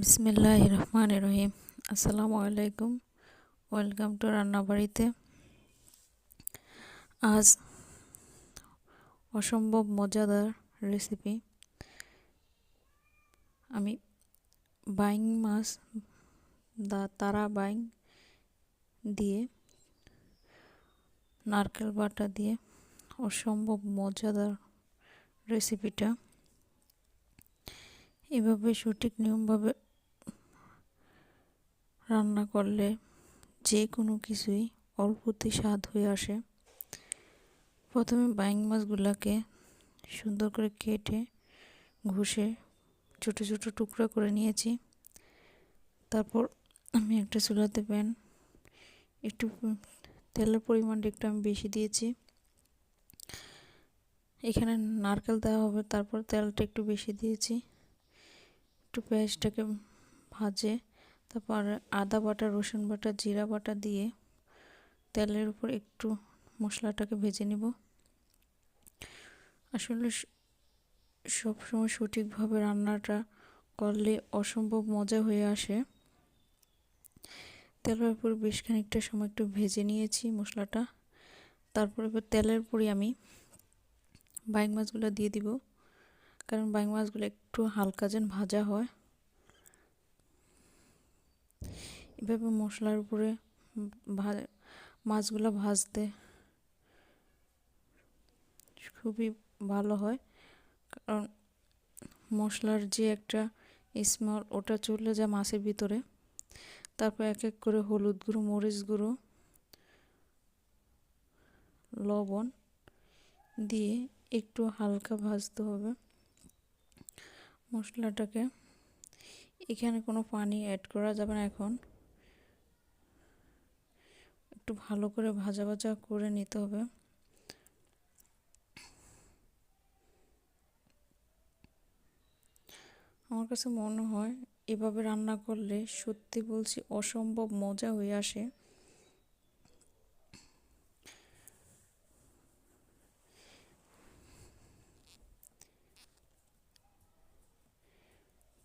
বিসমিল্লাহ রহমান রহিম আসসালামু আলাইকুম। ওয়েলকাম টু রান্নাবাড়িতে। আজ অসম্ভব মজাদার রেসিপি। আমি বাইং মাছ দা তারা বাইং দিয়ে, নারকেল বাটা দিয়ে অসম্ভব মজাদার রেসিপিটা এভাবে সঠিক নিয়মভাবে রান্না করলে যে কোনো কিছুই অল্পতে স্বাদ হয়ে আসে। প্রথমে বাইং মাছগুলোকে সুন্দর করে কেটে, ঘষে ছোট ছোট টুকরা করে নিয়েছি। তারপর আমি একটা চুলাতে প্যান, একটু তেলের পরিমাণটা একটু আমি বেশি দিয়েছি। এখানে নারকেল দেওয়া হবে, তারপর তেলটা একটু বেশি দিয়েছি। একটু পেঁয়াজটাকে ভাজে, তারপর আদা বাটা, রসুন বাটা, জিরা বাটা দিয়ে তেলের উপর একটু মশলাটাকে ভেজে নিব। আসলে সবসময় সঠিকভাবে রান্নাটা করলে অসম্ভব মজা হয়ে আসে। তেলের উপর বেশ খানিকটা সময় একটু ভেজে নিয়েছি মশলাটা। তারপর এবার তেলের পরে আমি বাইক মাছগুলো দিয়ে দিব। কারণ বাইং মাছগুলো একটু হালকা যেন ভাজা হয়। এভাবে মশলার উপরে মাছগুলো ভাজতে খুবই ভালো হয়। কারণ মশলার যে একটা স্মেল ওটা চলে যায় মাছের ভিতরে। তারপর এক এক করে হলুদ গুঁড়ো, মরিচ গুঁড়ো, লবণ দিয়ে একটু হালকা ভাজতে হবে। মশলাটাকে। এখানে কোনো পানি অ্যাড করা যাবে না এখন। একটু ভালো করে ভাজা ভাজা করে নিতে হবে। আমার কাছে মনে হয় এভাবে রান্না করলে সত্যি বলছি অসম্ভব মজা হয়ে আসে।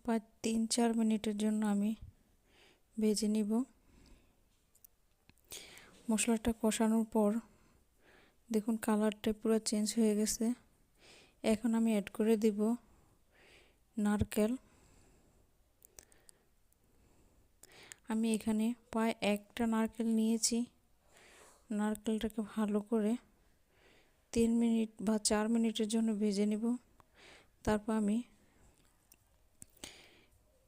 প্রায় তিন চার মিনিটের জন্য আমি ভেজে নিব। মশলাটা কষানোর পর দেখুন কালারটা পুরো চেঞ্জ হয়ে গেছে। এখন আমি অ্যাড করে দিব নারকেল। আমি এখানে প্রায় একটা নারকেল নিয়েছি। নারকেলটাকে ভালো করে তিন মিনিট বা চার মিনিটের জন্য ভেজে নেব। তারপর আমি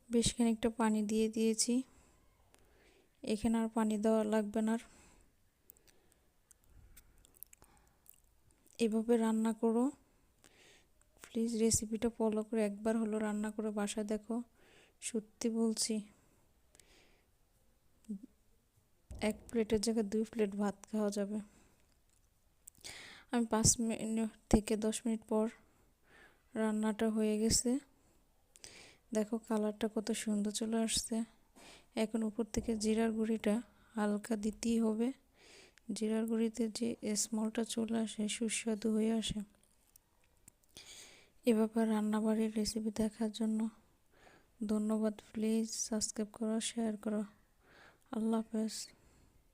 বেশ খানিকটা পানি দিয়ে দিয়েছি। এখানে আর পানি দেওয়া লাগবে না এভাবে রান্না করো। প্লিজ রেসিপিটা ফলো করে একবার হলো রান্না করে বাসায় দেখো। সত্যি বলছি। এক প্লেটের জায়গায় দুই প্লেট ভাত খাওয়া যাবে। আমি পাঁচ মিনিট থেকে দশ মিনিট পর রান্নাটা হয়ে গেছে। দেখো কালারটা কত সুন্দর চলে আসছে। এখন উপর থেকে জিরার গুঁড়িটা হালকা দিতেই হবে। জিরার গুঁড়িতে যে স্মলটা চলে আসে, সুস্বাদু হয়ে আসে। এ ব্যাপার রান্নাবাড়ির রেসিপি দেখার জন্য ধন্যবাদ। প্লিজ সাবস্ক্রাইব করো শেয়ার করো। আল্লাহ হাফেজ।